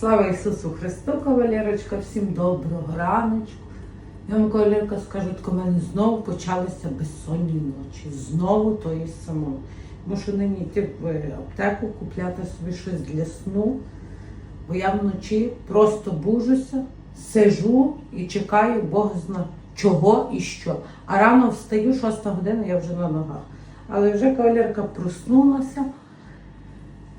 Слава Ісусу Христу, кавалерочка, всім доброго раночку. Я вам, кавалерка, скажу, в мене знову почалися безсонні ночі. Знову тої самої. Мушу нині йти в аптеку, купляти собі щось для сну. Бо я вночі просто бужуся, сижу і чекаю Бог зна чого і що. А рано встаю, шоста година, я вже на ногах. Але вже кавалерка проснулася.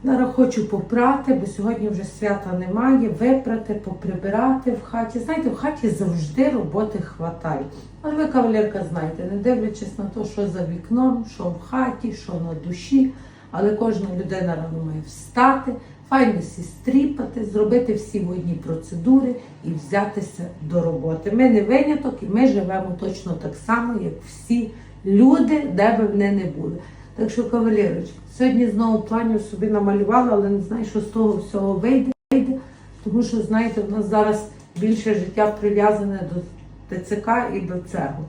Зараз хочу попрати, бо сьогодні вже свята немає, випрати, поприбирати в хаті. Знаєте, в хаті завжди роботи хватає. Але ви, кавалерка, знаєте, не дивлячись на те, що за вікном, що в хаті, що на душі. Але кожна людина рано має встати, файно сі стріпати, зробити всі водні процедури і взятися до роботи. Ми не виняток і ми живемо точно так само, як всі люди, де би вони не були. Так що, кавалерочка, сьогодні знову планів собі намалювала, але не знаю, що з того всього вийде. вийде. Тому що, знаєте, в нас зараз більше життя прив'язане до ТЦК і до цього.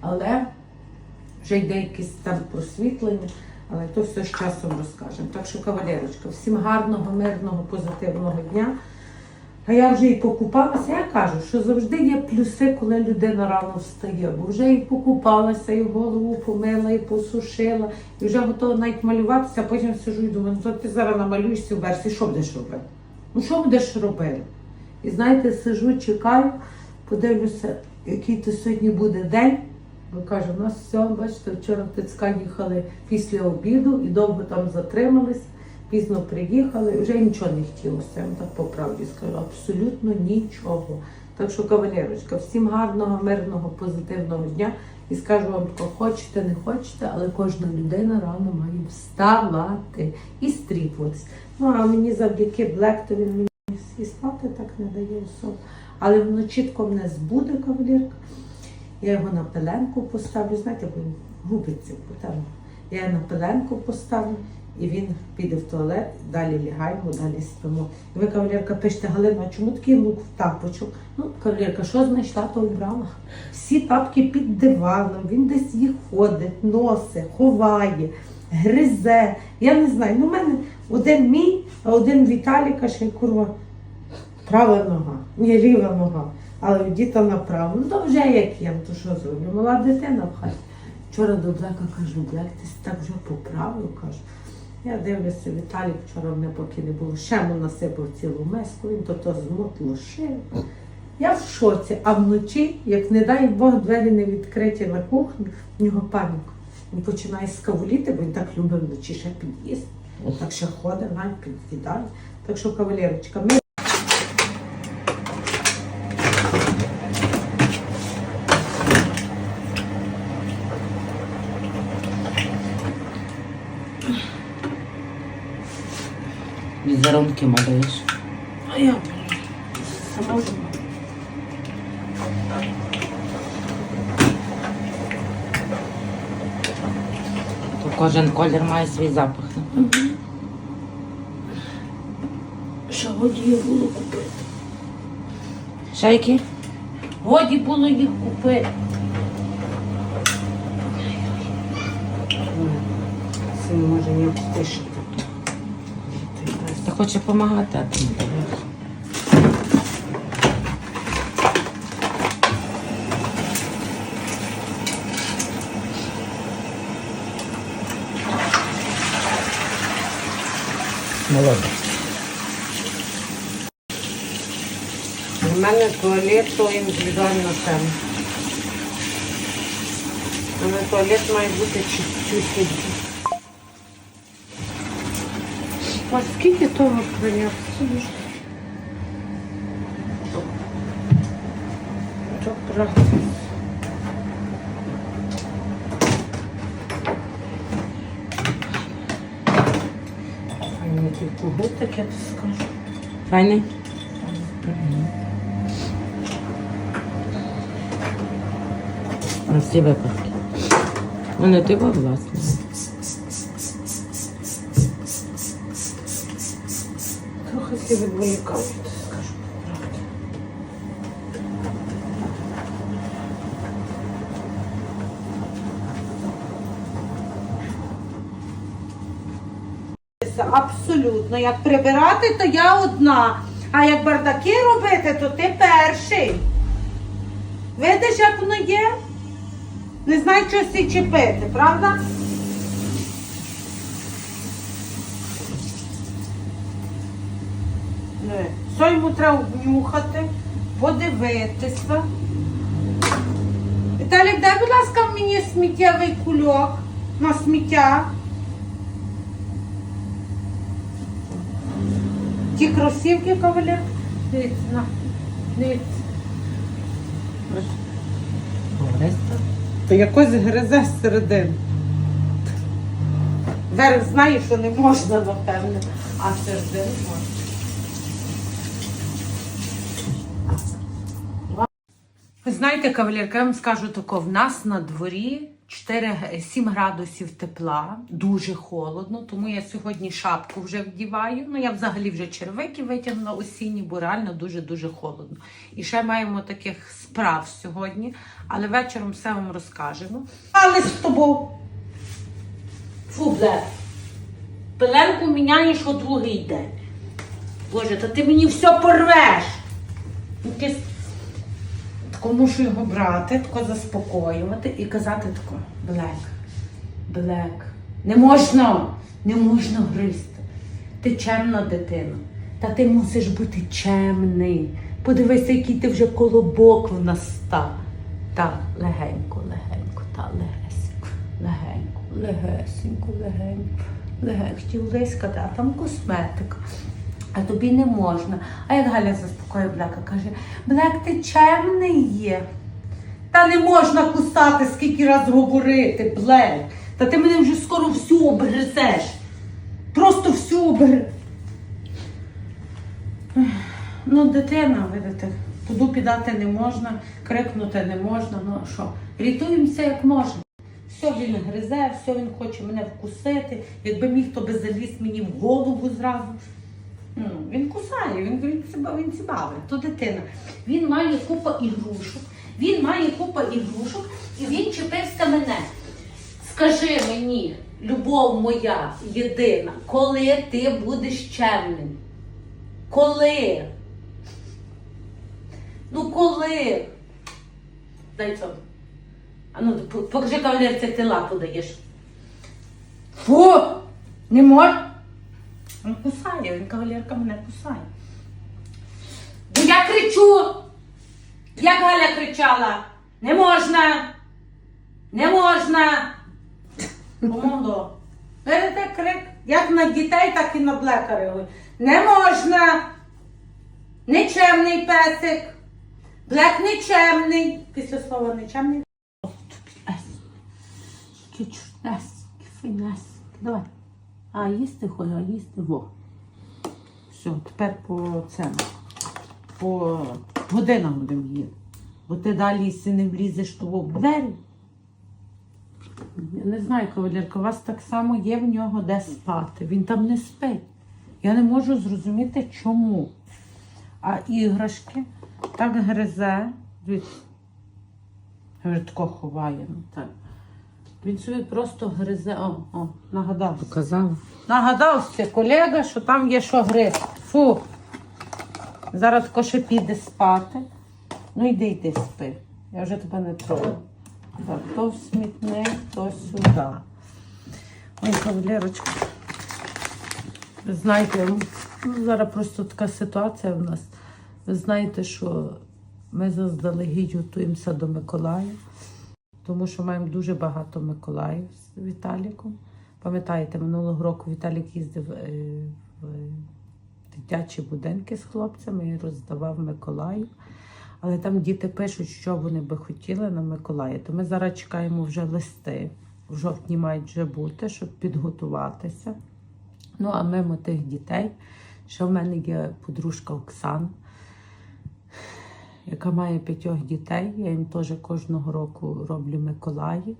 Але вже йде якесь там просвітлення, але то все з часом розкажемо. Так що, кавалерочка, всім гарного, мирного, позитивного дня. А я вже і покупалася, я кажу, що завжди є плюси, коли людина рано встає, бо вже і покупалася, і голову помила, і посушила, і вже готова навіть малюватися, а потім сижу і думаю, ну то ти зараз намалюєшся в версії, що будеш робити? Ну що будеш робити? І знаєте, сижу, чекаю, подивлюся, який то сьогодні буде день. Бо кажу, у нас все, бачите, вчора в ТЦК їхали після обіду і довго там затримались, пізно приїхали, вже нічого не хотілося, я вам так по правді скажу, абсолютно нічого. Так що, кавалерочка, всім гарного, мирного, позитивного дня. І скажу вам, хочете, не хочете, але кожна людина рано має вставати і стріпуватись. Ну, а мені завдяки Блекту він мені і спати так не дає сон. Але вночі тако мене збуде кавалерка. Я його на пеленку поставлю, знаєте, він губиться. Я на пеленку поставлю, і він піде в туалет, далі лягаємо, далі спимо. І ви, кавалерка, пишете, Галина, чому такий лук в тапочок? Ну, кавалерка, що знайшла, то і брала. Всі тапки під диваном, він десь їх ходить, носить, ховає, гризе. Я не знаю. Ну, в мене один мій, а один Віталіка, ще й курва. Права нога, ні, ліва нога, але в діта направо. Ну то вже як є, то що зроблю? Мала дитина в хаті. Вчора до Блека кажу, Блек, ти так вже поправив, кажу. Я дивлюся, Віталік вчора мене поки не було. Ще му насипав цілу меску, він то то змотло шив. Я в шоці, а вночі, як не дай Бог, двері не відкриті на кухню, в нього паніка. Він починає скавуліти, бо він так любив вночі ще під'їзд. Так ще ходить, навіть під'їдає. Так що, кавалерочка, ми Візерунки малюєш. А я сама То кожен колір має свій запах. напевно. Ще годі їх було купити. Ще які? Годі було їх купити. Не може не втишити. Хоче допомагати, а ти не даєш. Молодець. У мене туалет то індивідуальна тема. У мене туалет має бути чистюсінький. А скільки того? Що правда? А не ті я тобі скажу. Файний? Всі випадки. Ну, не ти, власне. Всі відволікають, скажу. Абсолютно. Як прибирати, то я одна. А як бардаки робити, то ти перший. Видиш, як воно є? Не знаю, що сі чіпити, правда? Що йому треба внюхати, подивитися. Віталік, дай, будь ласка, мені сміттєвий кульок на сміття. Ті кросівки, кавалер. Дивіться, на. Дивіться. То якось гризе середини. Верх знає, що не можна, напевне, а середину можна. Ви знаєте, кавалерка, я вам скажу тако, в нас на дворі 4-7 градусів тепла, дуже холодно, тому я сьогодні шапку вже вдіваю. Ну, я взагалі вже червики витягнула осінні, бо реально дуже-дуже холодно. І ще маємо таких справ сьогодні, але вечором все вам розкажемо. Але з тобою. Фу, бле. Пеленку міняєш о другий день. Боже, та ти мені все порвеш. Якесь Тако мушу його брати, тако заспокоювати і казати тако, Блек, Блек, не можна, не можна гризти. Ти чемна дитина. Та ти мусиш бути чемний. Подивися, який ти вже колобок в нас став. Та легенько, легенько, та легесенько, легенько, легесенько, легенько, легенько. Хотів лискати, а там косметика. А тобі не можна. А як Галя заспокоює Блека, каже, Блек, ти чемний є. Та не можна кусати, скільки раз говорити, Блек. Та ти мене вже скоро всю обгризеш. Просто всю обгризеш. Ну, дитина, видите, туди підати не можна, крикнути не можна. Ну що? Рятуємося як можемо. Все він гризе, все він хоче мене вкусити. Якби міг, то би заліз мені в голову зразу. Ну, він кусає, він, він, себе, він цібавить, то дитина. Він має купа ігрушок, він має купа ігрушок і він чепився мене. Скажи мені, любов моя єдина, коли ти будеш чемним? Коли? Ну коли? Дай це. А ну, покажи кавалерці, ти лапу даєш. Фу! Не можна. Він кусає, він кавалерка мене кусає. Бо я кричу! Як Галя кричала? Не можна! Не можна! Командо. Видите крик? Як на дітей, так і на блека реагує. Не можна! Нечемний песик! Блек нечемний! Після слова нечемний. Які чудесні. Давай. А їсти хочу, а їсти во. Все, тепер по цьому. По годинам будемо їсти. Бо ти далі якщо не влізеш того в двері. Я не знаю, кавалерка, у вас так само є в нього де спати. Він там не спить. Я не можу зрозуміти, чому. А іграшки так гризе. Дивіться. Вже тако ховає. Ну, так. Він собі просто гризе. О, о, нагадав. Показала. Нагадався колега, що там є що гризти. Фу. Зараз тако ще піде спати. Ну йди, йди спи. Я вже тебе не трою. Так, то в смітник, то сюди. Ой, кавалерочка. Ви знаєте, ну, зараз просто така ситуація в нас. Ви знаєте, що ми заздалегідь готуємося до Миколая, тому що маємо дуже багато Миколаїв з Віталіком. Пам'ятаєте, минулого року Віталік їздив е, в дитячі будинки з хлопцями і роздавав Миколаїв. Але там діти пишуть, що вони би хотіли на Миколая. То ми зараз чекаємо вже листи. В жовтні мають вже бути, щоб підготуватися. Ну, а мимо тих дітей, ще в мене є подружка Оксана, яка має п'ятьох дітей. Я їм теж кожного року роблю Миколаї.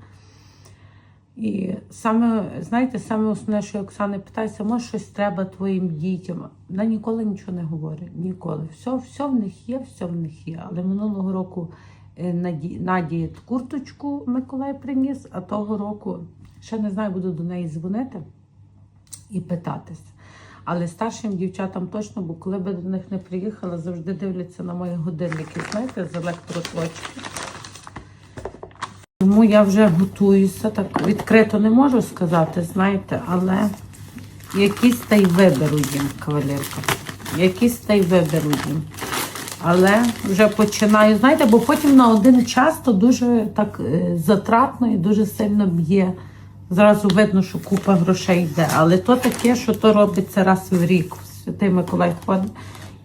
І саме, знаєте, саме основне, що я Оксани питаюся, може щось треба твоїм дітям. Вона ніколи нічого не говорить. Ніколи. Все, все в них є, все в них є. Але минулого року е, Наді, Наді курточку Миколай приніс, а того року ще не знаю, буду до неї дзвонити і питатися. Але старшим дівчатам точно, бо коли би до них не приїхала, завжди дивляться на мої годинники, знаєте, з електроточки. Тому я вже готуюся, так відкрито не можу сказати, знаєте, але якийсь та й виберу їм, кавалерка. Якийсь та й виберу їм. Але вже починаю, знаєте, бо потім на один час то дуже так е, затратно і дуже сильно б'є. Зразу видно, що купа грошей йде. Але то таке, що то робиться раз в рік. Святий Миколай ходить.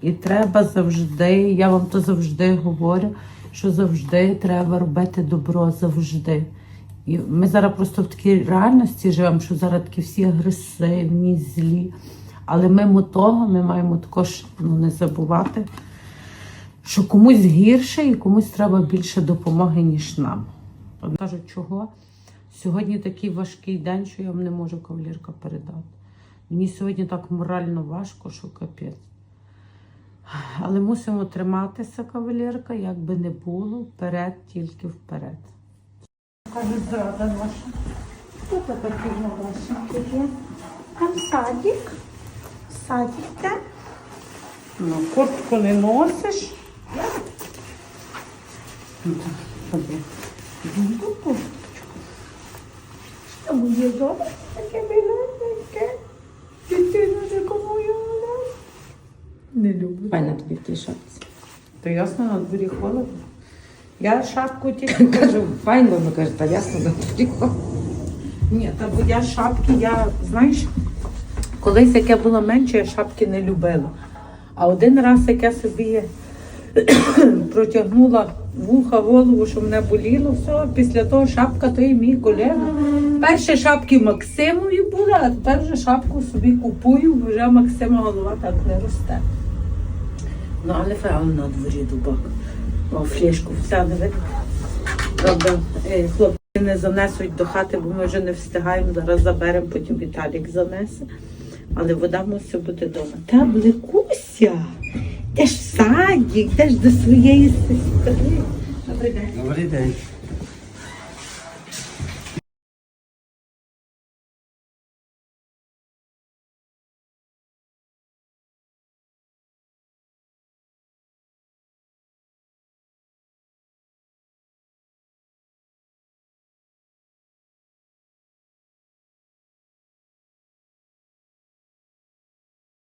І треба завжди, я вам то завжди говорю, що завжди треба робити добро завжди. І ми зараз просто в такій реальності живемо, що зараз такі всі агресивні, злі. Але мимо того ми маємо також ну, не забувати, що комусь гірше і комусь треба більше допомоги, ніж нам. Кажуть, чого? Сьогодні такий важкий день, що я вам не можу кавалірка передати. Мені сьогодні так морально важко, що капець. Але мусимо триматися, кавалерка, як би не було, вперед, тільки вперед. Кажуть, зрада. Хто це такий новашенький є? Там садик. Садик, так? Ну, куртку не носиш. Так, ходи. Іди до курточку. Що моє добре? Таке біленьке. Дитина така моя. Не люблю. Файна тобі в тій шапці. То ясно, на дворі холодно. Я шапку тільки Кажу, файно, вона каже, та ясно, на тобі. Ні, та бо я шапки, я, знаєш, колись як я була менше, я шапки не любила. А один раз, як я собі протягнула вуха, голову, що мене боліло, все, після того шапка то і мій колега. Перші шапки Максимові були, а тепер вже шапку собі купую, бо вже Максима голова так не росте. Ну, але фейл на дворі дубак. О, флішку, все не видно. Правда, е, хлопці не занесуть до хати, бо ми вже не встигаємо. Зараз заберемо, потім Віталік занесе. Але вода мусить бути вдома. Та блекуся, де ж в садик, де ж до своєї сестри. Добрий день. Добрий день.